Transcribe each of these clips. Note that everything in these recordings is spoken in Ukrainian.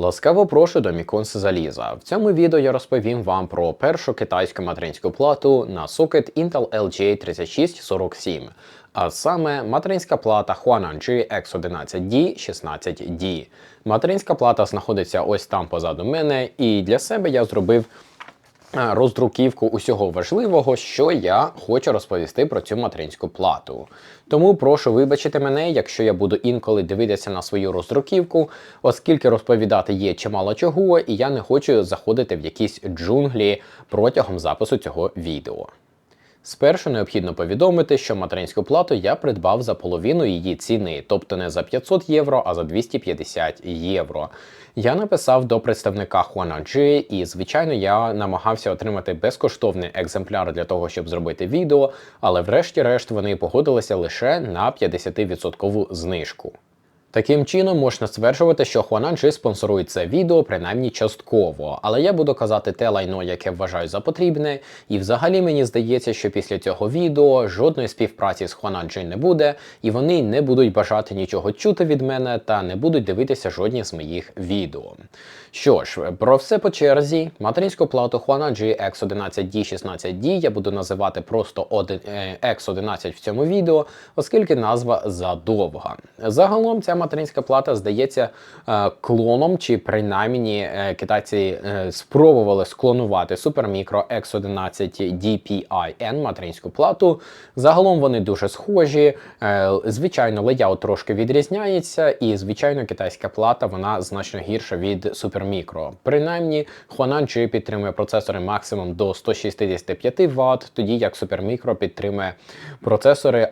Ласкаво прошу до Міконс Заліза. В цьому відео я розповім вам про першу китайську материнську плату на сокет Intel LGA 3647, а саме материнська плата Huananji X11D 16D. Материнська плата знаходиться ось там позаду мене, і для себе я зробив роздруківку усього важливого, що я хочу розповісти про цю материнську плату. Тому прошу вибачити мене, якщо я буду інколи дивитися на свою роздруківку, оскільки розповідати є чимало чого, і я не хочу заходити в якісь джунглі протягом запису цього відео. Спершу необхідно повідомити, що материнську плату я придбав за половину її ціни, тобто не за 500 євро, а за 250 євро. Я написав до представника Huanaji і, звичайно, я намагався отримати безкоштовний екземпляр для того, щоб зробити відео, але врешті-решт вони погодилися лише на 50% знижку. Таким чином можна стверджувати, що Хуананджи спонсорує це відео принаймні частково, але я буду казати те лайно, яке вважаю за потрібне, і взагалі мені здається, що після цього відео жодної співпраці з Хуананджи не буде, і вони не будуть бажати нічого чути від мене та не будуть дивитися жодні з моїх відео. Що ж, про все по черзі. Материнську плату Huanaji X11D16D я буду називати просто X11 в цьому відео, оскільки назва задовга. Загалом ця материнська плата здається е, клоном, чи принаймні е, китайці е, спробували склонувати Supermicro X11 DPIN материнську плату. Загалом вони дуже схожі. Звичайно, леяут трошки відрізняється, і звичайно, китайська плата вона значно гірша від Supermicro. Принаймні, Huanan підтримує процесори максимум до 165 Вт, тоді як Супермікро підтримує процесори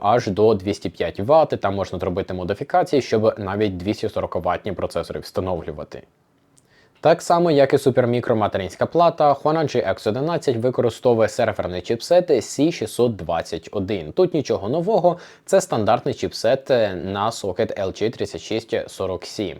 аж до 205 Вт. Там можна зробити модифікації щоб навіть 240 ватні процесори встановлювати. Так само, як і супермікроматеринська плата, Huanaji X11 використовує серверний чіпсет C621. Тут нічого нового, це стандартний чіпсет на сокет LG3647.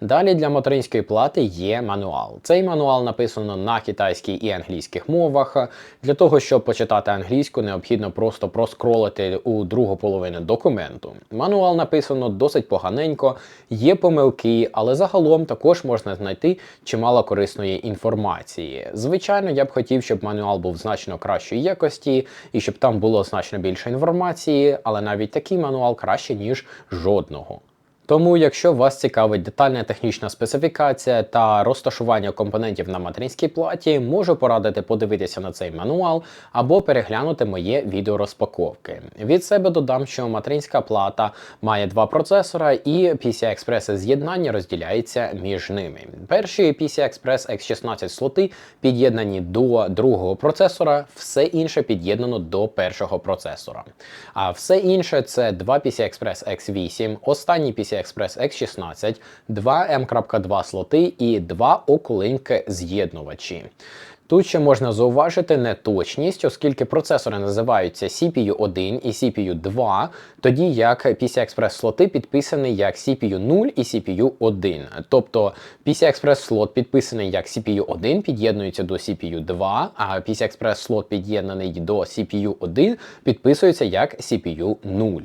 Далі для материнської плати є мануал. Цей мануал написано на китайській і англійських мовах. Для того, щоб почитати англійську, необхідно просто проскролити у другу половину документу. Мануал написано досить поганенько, є помилки, але загалом також можна знайти чимало корисної інформації. Звичайно, я б хотів, щоб мануал був значно кращої якості і щоб там було значно більше інформації, але навіть такий мануал краще, ніж жодного. Тому, якщо вас цікавить детальна технічна специфікація та розташування компонентів на материнській платі, можу порадити подивитися на цей мануал або переглянути моє відео розпаковки. Від себе додам, що материнська плата має два процесора, і PCI-Express з'єднання розділяється між ними. Перші PCI-Express X16 слоти під'єднані до другого процесора, все інше під'єднано до першого процесора. А все інше це два PCI-Express X8, останній PCI Express X16, два M.2 слоти і два околинки з'єднувачі. Тут ще можна зауважити неточність, оскільки процесори називаються CPU1 і CPU2, тоді як PCI-Express слоти підписані як CPU0 і CPU1. Тобто PCI-Express слот підписаний як CPU1, під'єднується до CPU2, а PCI-Express слот під'єднаний до CPU1 підписується як CPU0.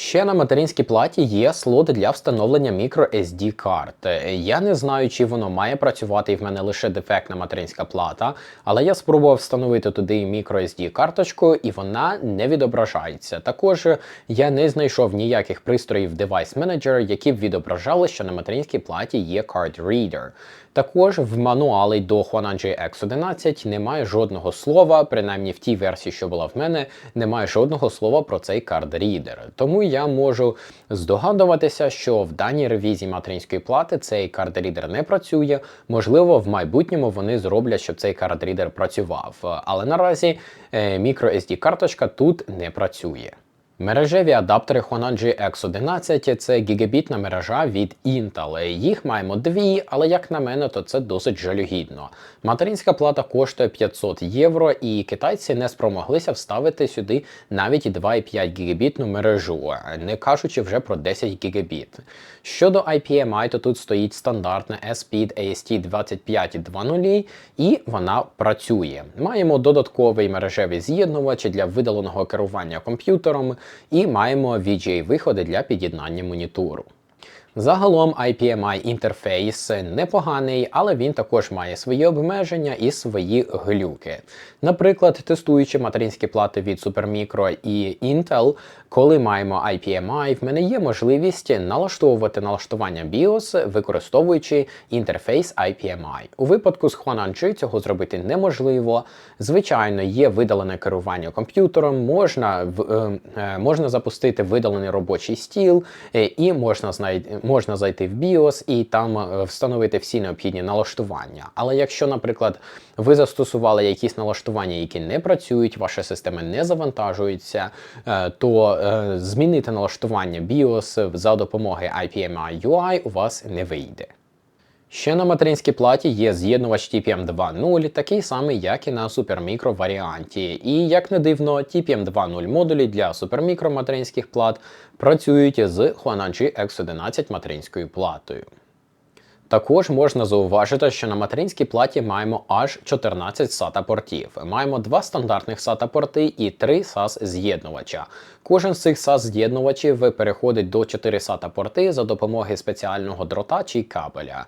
Ще на материнській платі є слот для встановлення microSD карт. Я не знаю, чи воно має працювати, і в мене лише дефектна материнська плата, але я спробував встановити туди microSD карточку, і вона не відображається. Також я не знайшов ніяких пристроїв Device Manager, які б відображали, що на материнській платі є Card Reader. Також в мануалі до Huananji X11 немає жодного слова, принаймні в тій версії, що була в мене, немає жодного слова про цей кард-рідер. Тому я можу здогадуватися, що в даній ревізії материнської плати цей кард-рідер не працює. Можливо, в майбутньому вони зроблять, щоб цей кард-рідер працював. Але наразі е, microSD карточка тут не працює. Мережеві адаптери Honanji X11 це гігабітна мережа від Intel. Їх маємо дві, але як на мене, то це досить жалюгідно. Материнська плата коштує 500 євро, і китайці не спромоглися вставити сюди навіть 2,5 гігабітну мережу, не кажучи вже про 10 гігабіт. Щодо IPMI, то тут стоїть стандартна S-Speed AST2520 і вона працює. Маємо додатковий мережевий з'єднувач для видаленого керування комп'ютером і маємо VGA-виходи для під'єднання монітору. Загалом IPMI інтерфейс непоганий, але він також має свої обмеження і свої глюки. Наприклад, тестуючи материнські плати від Supermicro і Intel, коли маємо IPMI, в мене є можливість налаштовувати налаштування BIOS, використовуючи інтерфейс IPMI. У випадку з Huanan цього зробити неможливо. Звичайно, є видалене керування комп'ютером, можна е, е, можна запустити видалений робочий стіл, е, і можна знайти можна зайти в BIOS і там е, встановити всі необхідні налаштування. Але якщо, наприклад, ви застосували якісь налаштування, які не працюють, ваша система не завантажується, е, то е, змінити налаштування BIOS за допомогою IPMI UI у вас не вийде. Ще на материнській платі є з'єднувач TPM 2.0, такий самий, як і на Supermicro варіанті. І як не дивно, TPM 2.0 модулі для Supermicro материнських плат працюють з Huanan X11 материнською платою. Також можна зауважити, що на материнській платі маємо аж 14 SATA портів. Маємо два стандартних SATA порти і три SAS з'єднувача. Кожен з цих SAS з'єднувачів переходить до 4 SATA порти за допомогою спеціального дрота чи кабеля.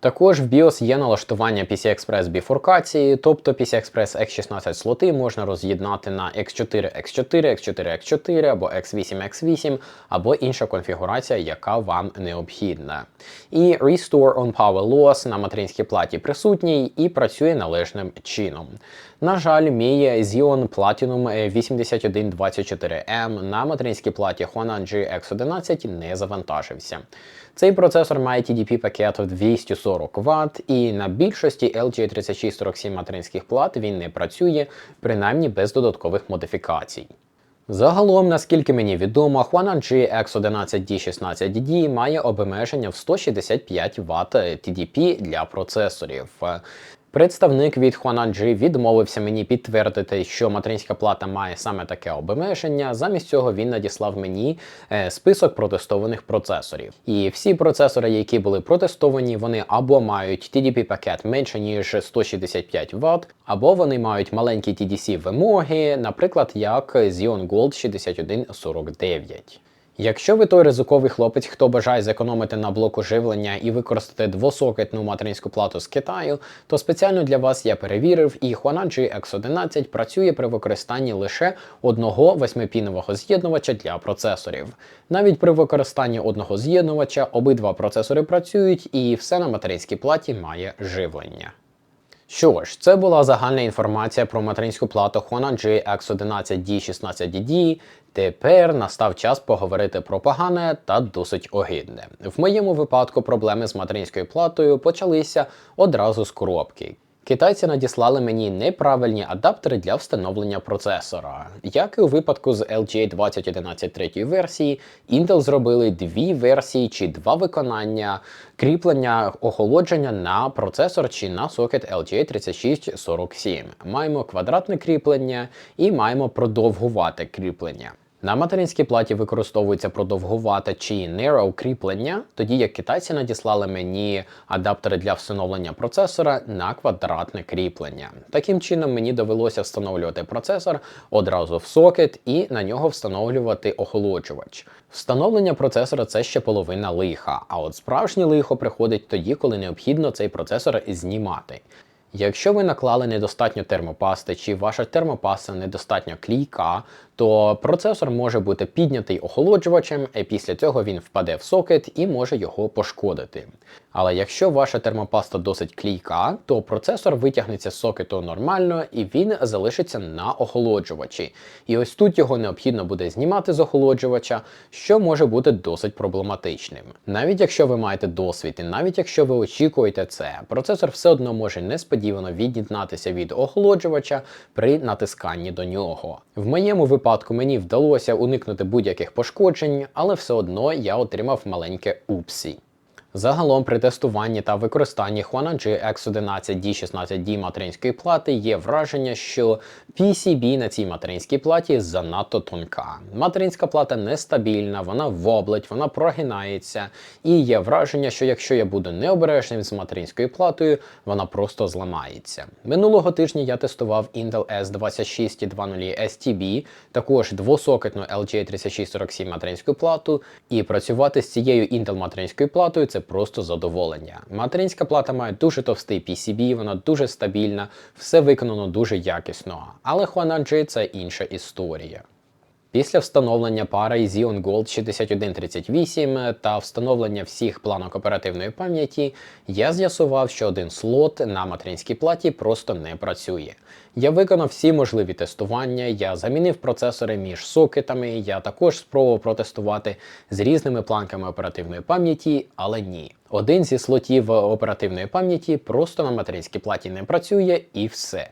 Також в BIOS є налаштування PCI-Express біфуркації, тобто PCI-Express X16 слоти можна роз'єднати на X4, X4, X4, X4 або X8, X8, або інша конфігурація, яка вам необхідна. І Restore on Power Loss на материнській платі присутній і працює належним чином. На жаль, мій Xeon Platinum 8124M на материнській платі Huanan GX11 не завантажився. Цей процесор має TDP пакет 240 Вт, і на більшості LG3647 материнських плат він не працює, принаймні без додаткових модифікацій. Загалом, наскільки мені відомо, Huanan X11D16D має обмеження в 165 Вт TDP для процесорів. Представник від Huanan відмовився мені підтвердити, що материнська плата має саме таке обмеження. Замість цього він надіслав мені е, список протестованих процесорів. І всі процесори, які були протестовані, вони або мають TDP пакет менше ніж 165 Вт, або вони мають маленькі TDC вимоги, наприклад, як Xeon Gold 6149. Якщо ви той ризиковий хлопець, хто бажає зекономити на блоку живлення і використати двосокетну материнську плату з Китаю, то спеціально для вас я перевірив, і Huanan X11 працює при використанні лише одного восьмипінового з'єднувача для процесорів. Навіть при використанні одного з'єднувача обидва процесори працюють, і все на материнській платі має живлення. Що ж, це була загальна інформація про материнську плату Honor X11D16DD. Тепер настав час поговорити про погане та досить огидне. В моєму випадку проблеми з материнською платою почалися одразу з коробки. Китайці надіслали мені неправильні адаптери для встановлення процесора. Як і у випадку з LGA 2011 третьої версії, Intel зробили дві версії чи два виконання кріплення охолодження на процесор чи на сокет LGA 3647. Маємо квадратне кріплення і маємо продовгувате кріплення. На материнській платі використовується продовгувате чи narrow кріплення, тоді як китайці надіслали мені адаптери для встановлення процесора на квадратне кріплення. Таким чином мені довелося встановлювати процесор одразу в сокет і на нього встановлювати охолоджувач. Встановлення процесора це ще половина лиха, а от справжнє лихо приходить тоді, коли необхідно цей процесор знімати. Якщо ви наклали недостатньо термопасти, чи ваша термопаста недостатньо клійка, то процесор може бути піднятий охолоджувачем, і після цього він впаде в сокет і може його пошкодити. Але якщо ваша термопаста досить клійка, то процесор витягнеться з сокету нормально і він залишиться на охолоджувачі. І ось тут його необхідно буде знімати з охолоджувача, що може бути досить проблематичним. Навіть якщо ви маєте досвід, і навіть якщо ви очікуєте це, процесор все одно може несподівано від'єднатися від охолоджувача при натисканні до нього. В моєму випадку мені вдалося уникнути будь-яких пошкоджень, але все одно я отримав маленьке упсі. Загалом при тестуванні та використанні Huanan X11 D16D материнської плати є враження, що PCB на цій материнській платі занадто тонка. Материнська плата нестабільна, вона воблить, вона прогинається, і є враження, що якщо я буду необережним з материнською платою, вона просто зламається. Минулого тижня я тестував Intel S2620 STB, також двосокетну LGA3647 материнську плату, і працювати з цією Intel материнською платою це просто задоволення. Материнська плата має дуже товстий PCB, вона дуже стабільна, все виконано дуже якісно. Але Huanan G це інша історія. Після встановлення пари Xeon Gold 6138 та встановлення всіх планок оперативної пам'яті, я з'ясував, що один слот на материнській платі просто не працює. Я виконав всі можливі тестування, я замінив процесори між сокетами, я також спробував протестувати з різними планками оперативної пам'яті, але ні. Один зі слотів оперативної пам'яті просто на материнській платі не працює і все.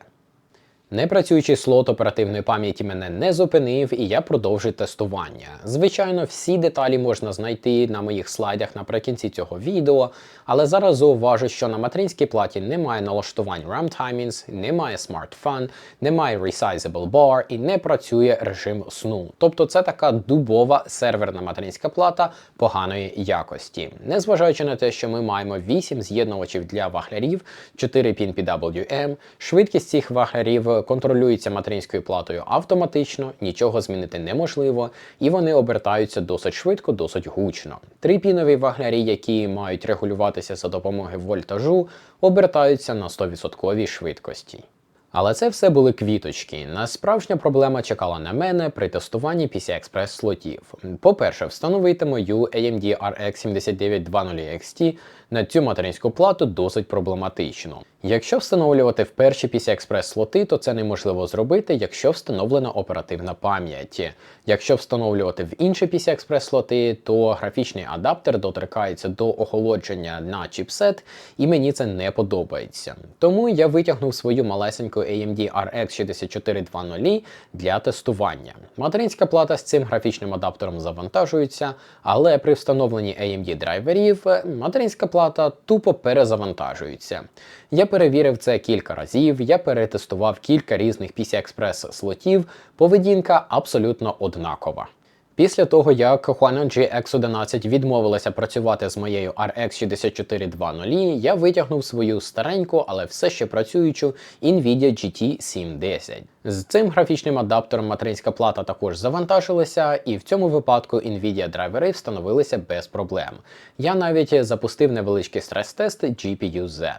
Непрацюючий слот оперативної пам'яті мене не зупинив, і я продовжив тестування. Звичайно, всі деталі можна знайти на моїх слайдах наприкінці цього відео, але зараз зауважу, що на материнській платі немає налаштувань RAM Timings, немає Smart Fun, немає Resizable Bar і не працює режим сну. Тобто це така дубова серверна материнська плата поганої якості. Незважаючи на те, що ми маємо 8 з'єднувачів для ваглярів, 4 пін PWM, швидкість цих ваглярів контролюється материнською платою автоматично, нічого змінити неможливо, і вони обертаються досить швидко, досить гучно. Трипінові ваглярі, які мають регулюватися за допомогою вольтажу, обертаються на 100% швидкості. Але це все були квіточки. Насправжня проблема чекала на мене при тестуванні PCI-Express слотів. По-перше, встановити мою AMD RX 7920 XT на цю материнську плату досить проблематично. Якщо встановлювати в перші PCI-Express слоти, то це неможливо зробити, якщо встановлена оперативна пам'ять. Якщо встановлювати в інші PCI-Express слоти, то графічний адаптер доторкається до охолодження на чіпсет, і мені це не подобається. Тому я витягнув свою малесеньку AMD RX 6420 для тестування. Материнська плата з цим графічним адаптером завантажується, але при встановленні AMD драйверів материнська плата тупо перезавантажується. Я перевірив це кілька разів, я перетестував кілька різних PCI-Express слотів, поведінка абсолютно однакова. Після того, як Huanan GX11 відмовилася працювати з моєю RX 6420, я витягнув свою стареньку, але все ще працюючу Nvidia GT 710. З цим графічним адаптером материнська плата також завантажилася, і в цьому випадку Nvidia драйвери встановилися без проблем. Я навіть запустив невеличкий стрес-тест GPU-Z.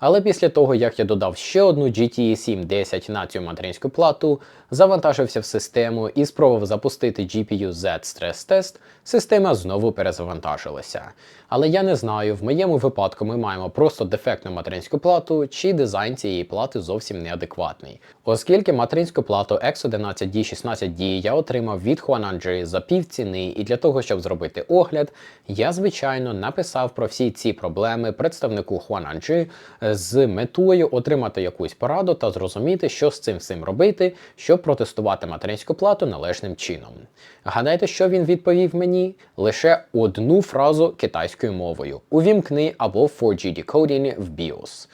Але після того, як я додав ще одну GTE 710 на цю материнську плату, завантажився в систему і спробував запустити GPU Z стрес тест, система знову перезавантажилася. Але я не знаю, в моєму випадку ми маємо просто дефектну материнську плату, чи дизайн цієї плати зовсім неадекватний. Оскільки материнську плату X11D16D я отримав від Huananji за півціни, і для того, щоб зробити огляд, я звичайно написав про всі ці проблеми представнику Huananji з метою отримати якусь пораду та зрозуміти, що з цим всім робити, щоб протестувати материнську плату належним чином. Гадайте, що він відповів мені? Лише одну фразу китайською мовою: увімкни або 4G decoding в BIOS.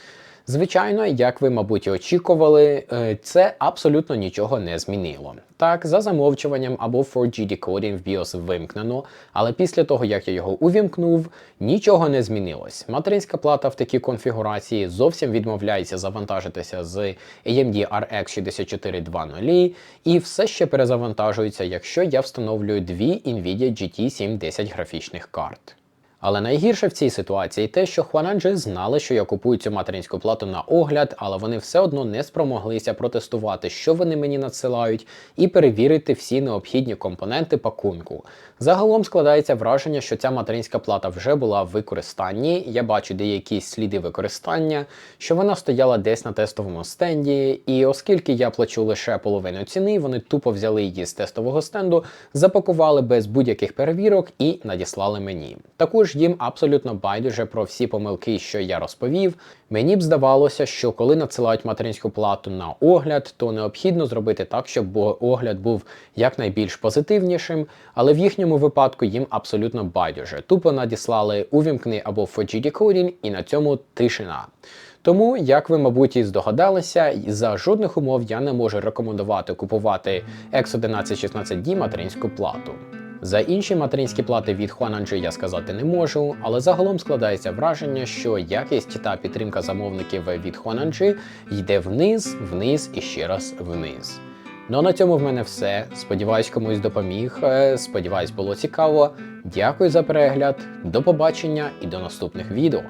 Звичайно, як ви, мабуть, очікували, е, це абсолютно нічого не змінило. Так, за замовчуванням або 4G decoding в BIOS вимкнено, але після того, як я його увімкнув, нічого не змінилось. Материнська плата в такій конфігурації зовсім відмовляється завантажитися з AMD RX 6420 і все ще перезавантажується, якщо я встановлюю дві Nvidia GT 710 графічних карт. Але найгірше в цій ситуації те, що Хуананджи знали, що я купую цю материнську плату на огляд, але вони все одно не спромоглися протестувати, що вони мені надсилають, і перевірити всі необхідні компоненти пакунку. Загалом складається враження, що ця материнська плата вже була в використанні. Я бачу деякі сліди використання, що вона стояла десь на тестовому стенді, і оскільки я плачу лише половину ціни, вони тупо взяли її з тестового стенду, запакували без будь-яких перевірок і надіслали мені. Таку ж їм абсолютно байдуже про всі помилки, що я розповів. Мені б здавалося, що коли надсилають материнську плату на огляд, то необхідно зробити так, щоб огляд був якнайбільш позитивнішим, але в їхньому випадку їм абсолютно байдуже. Тупо надіслали увімкни або 4G decoding і на цьому тишина. Тому, як ви, мабуть, і здогадалися, за жодних умов я не можу рекомендувати купувати X1116D материнську плату. За інші материнські плати від Huananji я сказати не можу, але загалом складається враження, що якість та підтримка замовників від Huananji йде вниз, вниз і ще раз вниз. Ну а на цьому в мене все. Сподіваюсь, комусь допоміг. Е, Сподіваюсь, було цікаво. Дякую за перегляд, до побачення і до наступних відео.